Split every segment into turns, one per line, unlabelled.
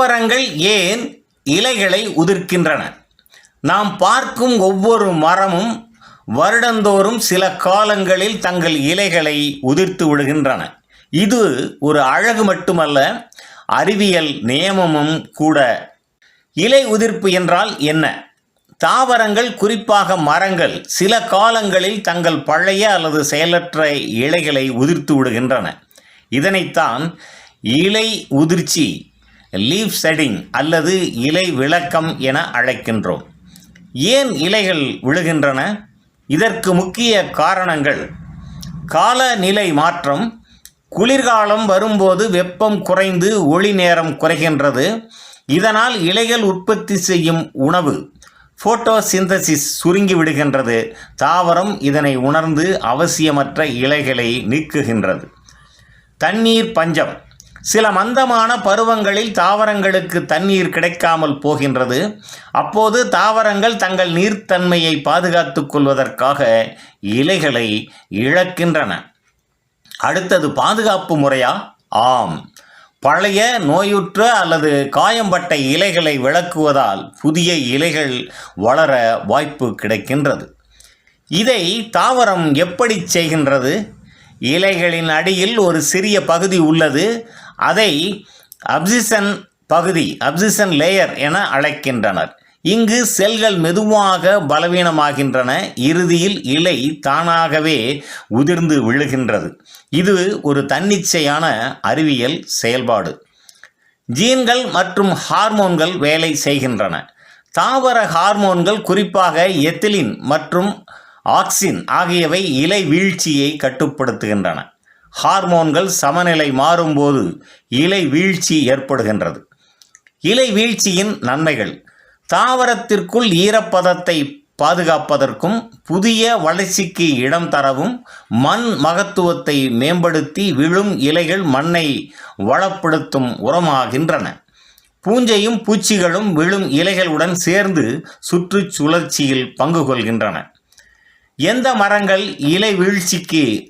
தாவரங்கள் ஏன் இலைகளை உதிர்க்கின்றன? நாம் பார்க்கும் ஒவ்வொரு மரமும் வருடந்தோறும் சில காலங்களில் தங்கள் இலைகளை உதிர்த்து விடுகின்றன. இது ஒரு அழகு மட்டுமல்ல அறிவியல் நியமமும் கூட. இலை உதிர்ப்பு என்றால் என்ன? தாவரங்கள் குறிப்பாக மரங்கள் சில காலங்களில் தங்கள் பழைய அல்லது செயலற்ற இலைகளை உதிர்த்து விடுகின்றன. இதனைத்தான் இலை உதிர்ச்சி லீஃப் செட்டிங் அல்லது இலை விளக்கம் என அழைக்கின்றோம். ஏன் இலைகள் விழுகின்றன? இதற்கு முக்கிய காரணங்கள். காலநிலை மாற்றம். குளிர்காலம் வரும்போது வெப்பம் குறைந்து ஒளி நேரம் குறைகின்றது. இதனால் இலைகள் உற்பத்தி செய்யும் உணவு ஃபோட்டோசிந்தசிஸ் சுருங்கி விடுகின்றது. தாவரம் இதனை உணர்ந்து அவசியமற்ற இலைகளை நீக்குகின்றது. தண்ணீர் பஞ்சம். சில மந்தமான பருவங்களில் தாவரங்களுக்கு தண்ணீர் கிடைக்காமல் போகின்றது. அப்போது தாவரங்கள் தங்கள் நீர்த்தன்மையை பாதுகாத்துக் கொள்வதற்காக இலைகளை இழக்கின்றன. அடுத்தது பாதுகாப்பு முறையா? ஆம். பழைய நோயுற்ற அல்லது காயம்பட்ட இலைகளை விளக்குவதால் புதிய இலைகள் வளர வாய்ப்பு கிடைக்கின்றது. இதை தாவரம் எப்படி செய்கின்றது? இலைகளின் அடியில் ஒரு சிறிய பகுதி உள்ளது. அதை அப்சிசன் பகுதி அப்சிசன் லேயர் என அழைக்கின்றனர். இங்கு செல்கள் மெதுவாக பலவீனமாகின்றன. இறுதியில் இலை தானாகவே உதிர்ந்து விழுகின்றது. இது ஒரு தன்னிச்சையான அறிவியல் செயல்பாடு. ஜீன்கள் மற்றும் ஹார்மோன்கள் வேலை செய்கின்றன. தாவர ஹார்மோன்கள் குறிப்பாக எத்திலின் மற்றும் ஆக்சின் ஆகியவை இலை வீழ்ச்சியை கட்டுப்படுத்துகின்றன. ஹார்மோன்கள் சமநிலை மாறும்போது இலை வீழ்ச்சி ஏற்படுகின்றது. இலை வீழ்ச்சியின் நன்மைகள். தாவரத்திற்குள் ஈரப்பதத்தை பாதுகாப்பதற்கும் புதிய வளர்ச்சிக்கு இடம் தரவும் மண் மகத்துவத்தை மேம்படுத்தி விழும் இலைகள் மண்ணை வளப்படுத்தும் உரமாகின்றன. பூஞ்சையும் பூச்சிகளும் விழும் இலைகளுடன் சேர்ந்து சுற்றுச்சுழற்சியில் பங்கு கொள்கின்றன. எந்த மரங்கள் இலை வீழ்ச்சிக்கு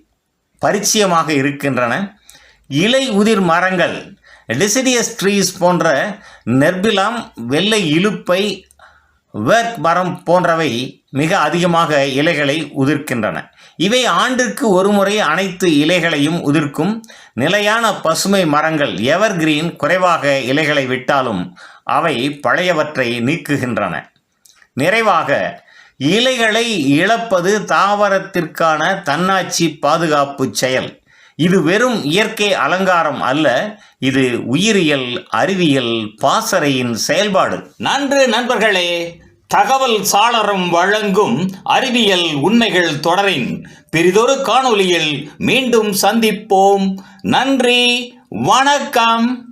பரிச்சயமாக இருக்கின்றன. இலை உதிர் மரங்கள் டெசிடியஸ் ட்ரீஸ் போன்ற நெர்பிலாம் வெள்ளை இலுப்பை வேர்க் மரம் போன்றவை மிக அதிகமாக இலைகளை உதிர்க்கின்றன. இவை ஆண்டிற்கு ஒருமுறை அனைத்து இலைகளையும் உதிர்க்கும் நிலையான பசுமை மரங்கள். எவர்கிரீன் குறைவாக இலைகளை விட்டாலும் அவை பழையவற்றை நீக்குகின்றன. நிறைவாக இலைகளை இழப்பது தாவரத்திற்கான தன்னாட்சி பாதுகாப்பு செயல். இது வெறும் இயற்கை அலங்காரம் அல்ல இது உயிரியல் அறிவியல் பாசறையின் செயல்பாடு. நன்று நண்பர்களே தகவல் சாளரம் வழங்கும் அறிவியல் உண்மைகள் தொடரின் பெரிதொரு காணொளியில் மீண்டும் சந்திப்போம். நன்றி வணக்கம்.